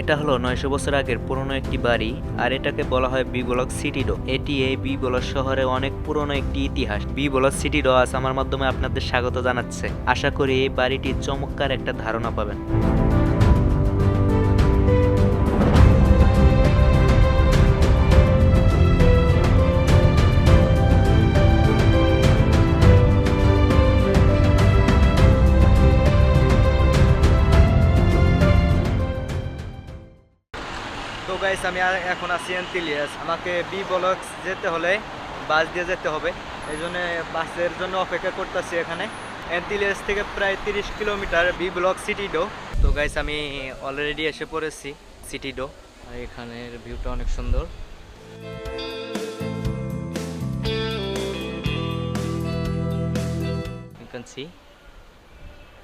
এটা হলো নয়শো বছর আগের পুরনো একটি বাড়ি, আর এটাকে বলা হয় বি ব্লক সিটি ডো এটি এই বি ব্লক শহরে অনেক পুরনো একটি ইতিহাস। বি ব্লক সিটি ডো আজ আমার মাধ্যমে আপনাদের স্বাগত জানাচ্ছে। আশা করি এই বাড়িটির চমৎকার একটা ধারণা পাবেন। গাইস, আমি এখন আছি এন্তিলিয়াস আমাকে বি ব্লক যেতে হলে বাস দিয়ে যেতে হবে। এই জন্য বাসের জন্য অপেক্ষা করতেছি এখানে। এন্তিলিয়াস থেকে প্রায় তিরিশ কিলোমিটার বি ব্লক সিটি ডো তো গাইস, আমি অলরেডি এসে পড়েছি সিটি ডো আর এখানের ভিউটা অনেক সুন্দর।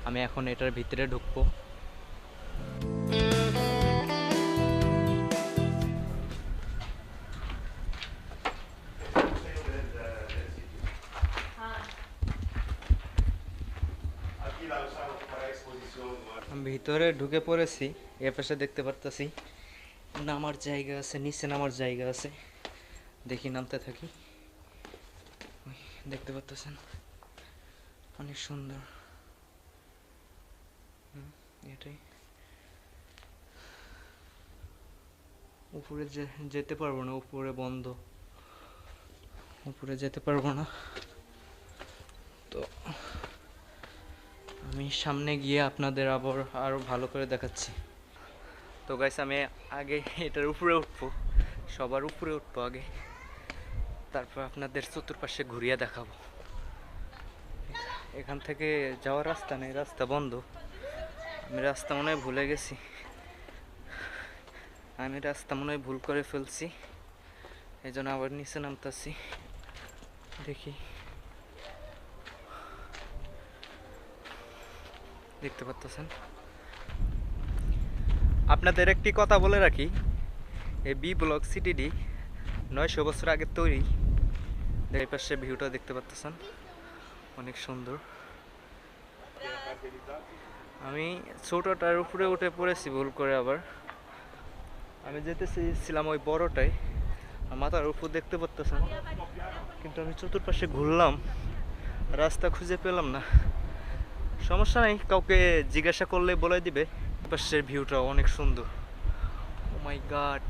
আমি এখন এটার ভিতরে ঢুকবো। আমি ভিতরে ঢুকে পড়েছি, এ পাশে দেখতে পারতাছি। নামার জায়গা আছে, নিচে নামার জায়গা আছে। দেখি নামতে থাকি। দেখতে পারতেছেন? অনেক সুন্দর। এটাই। উপরে যেতে পারব না, উপরে বন্ধ। উপরে যেতে পারব না। আমি সামনে গিয়ে আপনাদের আবার আরও ভালো করে দেখাচ্ছি। তো গাইস আমি আগে এটার উপরে উঠবো। সবার উপরে উঠবো আগে। তারপর আপনাদের চতুর্পাশে ঘুরিয়ে দেখাবো। এখান থেকে যাওয়ার রাস্তা নেই, রাস্তা বন্ধ। আমি রাস্তা মনে হয় ভুলে গেছি। আমি রাস্তা মনে হয় ভুল করে ফেলছি। এই জন্য আবার নিচে নামতাছি। দেখি। দেখতে পাচ্ছেন আপনাদের একটি কথা বলে রাখি, এই বি ব্লক সিটিডি নয়শো বছর আগের তৈরি। এই পাশে ভিউটা দেখতে পাচ্ছেন অনেক সুন্দর। আমি ছোটটার উপরে উঠে পড়েছি ভুল করে আবার। আমি যেতে চেয়েছিলাম ওই বড়টাই মাথার উপর দেখতে পাচ্ছেন কিন্তু আমি চতুর্পাশে ঘুরলাম, রাস্তা খুঁজে পেলাম না। সমস্যা নাই, কাউকে জিজ্ঞাসা করলে বলে দিবে। পাশের ভিউটা অনেক সুন্দর। ও my God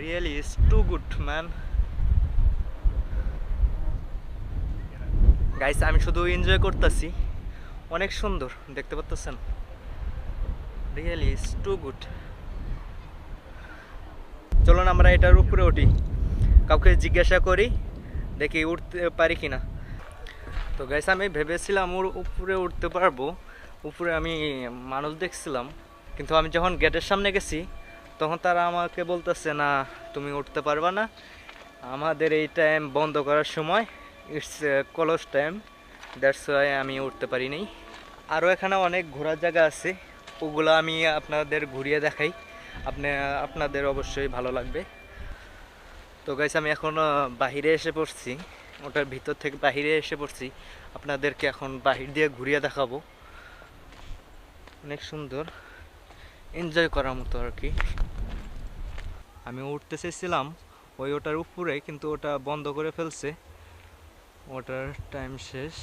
really is too good man guys আমি শুধু এনজয় করতেছি। অনেক সুন্দর, দেখতে পাচ্ছেন রিয়েলি ইজ টু গুড চলুন আমরা এটার উপরে উঠি। কাউকে জিজ্ঞাসা করি, দেখি উঠতে পারি কিনা। তো গাইস আমি ভেবেছিলাম ওর উপরে উঠতে পারব। উপরে আমি মানুষ দেখছিলাম। কিন্তু আমি যখন গেটের সামনে গেছি, তখন তারা আমাকে বলতেছে, না, তুমি উঠতে পারবা না। আমাদের এই টাইম বন্ধ করার সময় ইটস কলস টাইম দ্যাটস ওয়াই আমি উঠতে পারি নাই। আরও এখানে অনেক ঘোরার জায়গা আছে, ওগুলো আমি আপনাদের ঘুরিয়ে দেখাই। আপনি, আপনাদের অবশ্যই ভালো লাগবে। তো গাইস আমি এখন বাহিরে এসে পড়ছি। ওটার ভিতর থেকে বাহিরে এসে পড়ছি। আপনাদেরকে এখন বাহির দিয়ে ঘুরিয়ে দেখাবো। অনেক সুন্দর। এনজয় করার মতো আর কি। আমি উঠতে চেয়েছিলাম, ওই ওটার উপরে, কিন্তু ওটা বন্ধ করে ফেলছে। ওটার টাইম শেষ।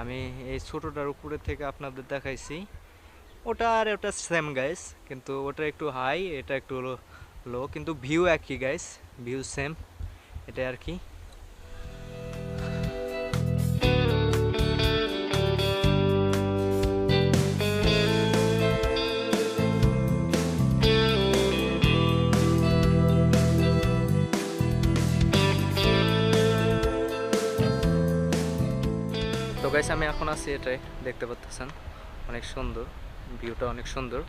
আমি এই ছোটোটার উপরে থেকে আপনাদের দেখাইছি। ওটা আর ওটা সেম গাইস কিন্তু ওটা একটু হাই এটা একটু লো, কিন্তু ভিউ একই গাইস ভিউ সেম এটা আর কি। গাইস, আমি এখন আছি এটাই, দেখতে পাচ্ছেন অনেক সুন্দর ভিউটা অনেক সুন্দর।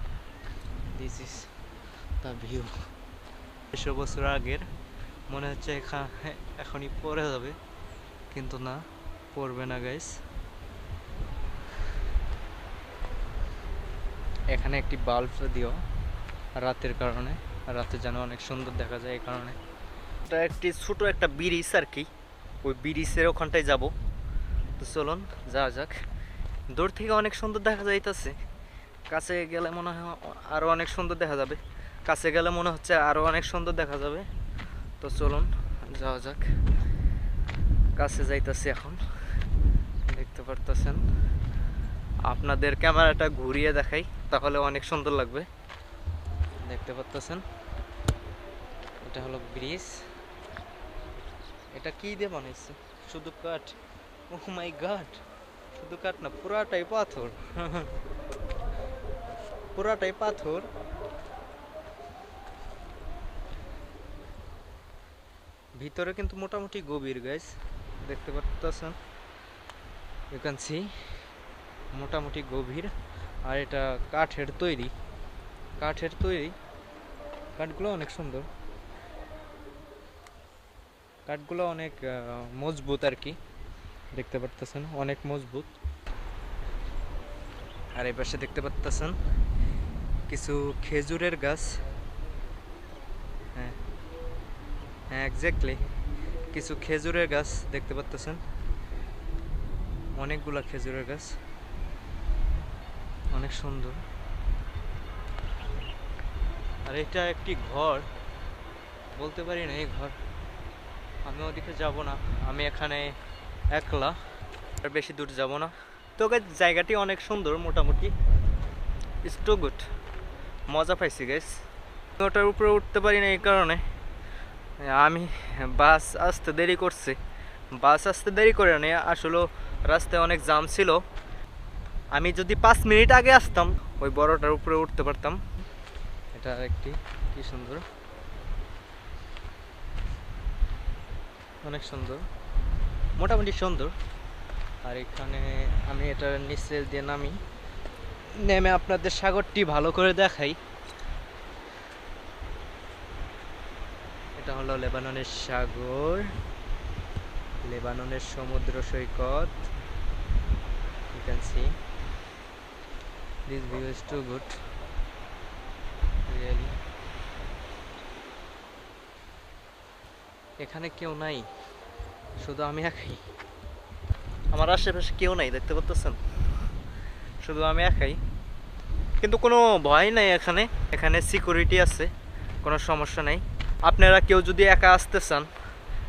দিস ইজ দ্য ভিউ দেড়শো বছর আগের, মনে হচ্ছে এখানে এখনই পড়ে যাবে, কিন্তু না পড়বে না গাইস। এখানে একটি বাল্ব দিও, রাতের কারণে, রাতে যেন অনেক সুন্দর দেখা যায় এই কারণে। এটা একটি ছোট একটা ব্রিজ আর কি, ওই ব্রিজের ওখানটায় যাব। তো চলুন, যাওয়া যাক। দূর থেকে অনেক সুন্দর দেখা যাইতেছে। কাছে গেলে মনে হয় আরও অনেক সুন্দর দেখা যাবে। কাছে গেলে মনে হচ্ছে আরও অনেক সুন্দর দেখা যাবে। তো চলুন, যাওয়া যাক। কাছে যাইতেছি এখন। দেখতে পারতেছেন? আপনাদের ক্যামেরাটা ঘুরিয়ে দেখাই, তাহলে অনেক সুন্দর লাগবে। দেখতে পারতেছেন? এটা হলো ব্রিজ। এটা কি দিয়ে বানাইছে? শুধু কাঠ? ও মাই গড শুধু কাঠ না, পুরাটাই পাথর। পুরাটাই পাথর। ভিতরে কিন্তু মোটামুটি গভীর গাইস দেখতে পাচ্ছেন ইউ সি মোটামুটি গভীর। আর এটা কাঠের তৈরি। কাঠের তৈরি। কাঠগুলো অনেক সুন্দর। কাঠগুলো অনেক মজবুত আর কি। দেখতে পারতেছেন, অনেক মজবুত। আর এই পাশে দেখতে পারতেছেন কিছু খেজুরের গাছ। হ্যাঁ হ্যাঁ এক্স্যাক্টলি কিছু খেজুরের গাছ দেখতে পারতেছেন। অনেকগুলা খেজুরের গাছ। অনেক সুন্দর। আর এটা একটি ঘর। বলতে পারি না এই ঘর। আমি ওদিকে যাব না। আমি এখানে একলা আর বেশি দূর যাব না। তো guys, জায়গাটি অনেক সুন্দর মোটামুটি। ইটস টু গুড মজা পাইছি গাইস ওটার উপরে উঠতে পারি না এই কারণে। আমি বাস আসতে দেরি করছি। বাস আসতে দেরি করে নেই আসলে রাস্তায় অনেক জাম ছিল। আমি যদি পাঁচ মিনিট আগে আসতাম ওই বড়টার উপরে উঠতে পারতাম। এটা একটি কি সুন্দর। অনেক সুন্দর। মোটামুটি সুন্দর। আর এখানে আমি এটার নিচে দিয়ে নামি। নেমে আপনাদের সাগরটি ভালো করে দেখাই। এটা হলো লেবাননের সাগর, লেবাননের সমুদ্র সৈকত। You can see. This view is too good এখানে কেউ নাই। শুধু আমি একাই। আমার আশেপাশে কেউ নাই, দেখতে পাচ্ছেন শুধু আমি একাই। কিন্তু কোনো ভয় নাই এখানে। এখানে সিকিউরিটি আছে, কোনো সমস্যা নেই। আপনারা কেউ যদি একা আসতে চান,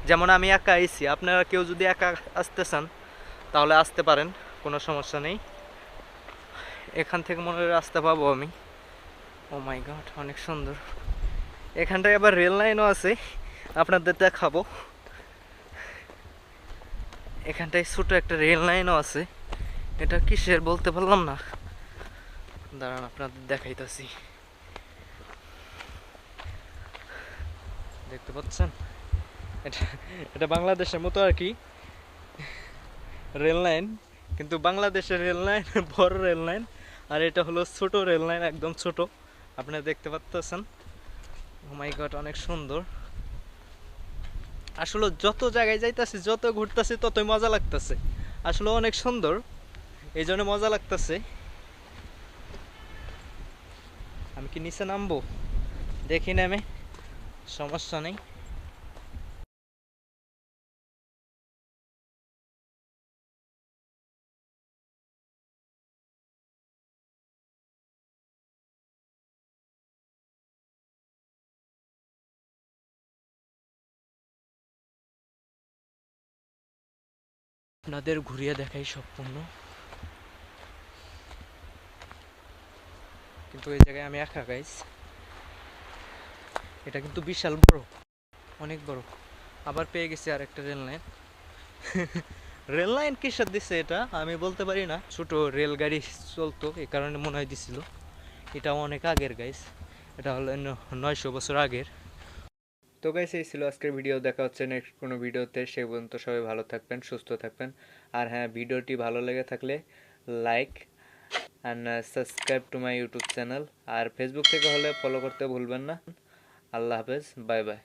যেমন আমি একা আইছি, আপনারা কেউ যদি একা আসতে চান, তাহলে আসতে পারেন, কোনো সমস্যা নেই। এখান থেকে মনে হয় রাস্তা পাবো আমি। ও মাই গড অনেক সুন্দর। এখানটায় আবার রেল লাইনও আছে। আপনাদের দেখাবো। এখানটায় ছোট একটা রেল লাইনও আছে। এটা কিসের বলতে পারলাম না। দাঁড়ান, আপনাদের দেখাইতেছি। দেখতে পাচ্ছেন? এটা এটা বাংলাদেশের মতো আর কি। রেল লাইন, কিন্তু বাংলাদেশের রেল লাইন, বড় রেল লাইন। আর এটা হলো ছোট রেল লাইন, একদম ছোট। আপনারা দেখতে পাচ্ছেন মাই গড অনেক সুন্দর। আসলে যত জায়গায় যাইতেছি, যত ঘুরতেছি, ততই মজা লাগতেছে। আসলে অনেক সুন্দর এই জন্য মজা লাগতেছে। আমি কি নিচে নামবো? দেখি নামে। সমস্যা নেই। আপনাদের ঘুরিয়ে দেখাই সম্পূর্ণ কিন্তু এই জায়গায় আমি একা গাইস এটা কিন্তু বিশাল বড়, অনেক বড়। আবার পেয়ে গেছি আর একটা রেল লাইন রেল লাইন কিসের দিছে এটা? আমি বলতে পারি না। ছোট রেলগাড়ি চলতো এই কারণে মনে হয় দিছিল। এটা অনেক আগের গাইস এটা হলো নয়শো বছর আগের। তো গাইস এই ছিল আজকের ভিডিও দেখা হচ্ছে নেক্সট কোনো ভিডিওতে সে পর্যন্ত সবাই ভালো থাকবেন, সুস্থ থাকবেন। আর হ্যাঁ ভিডিওটি ভালো লেগে থাকলে like and subscribe to my YouTube channel R Facebook থেকে হলে ফলো করতে ভুলবেন না। আল্লাহ হাফেজ বাই বাই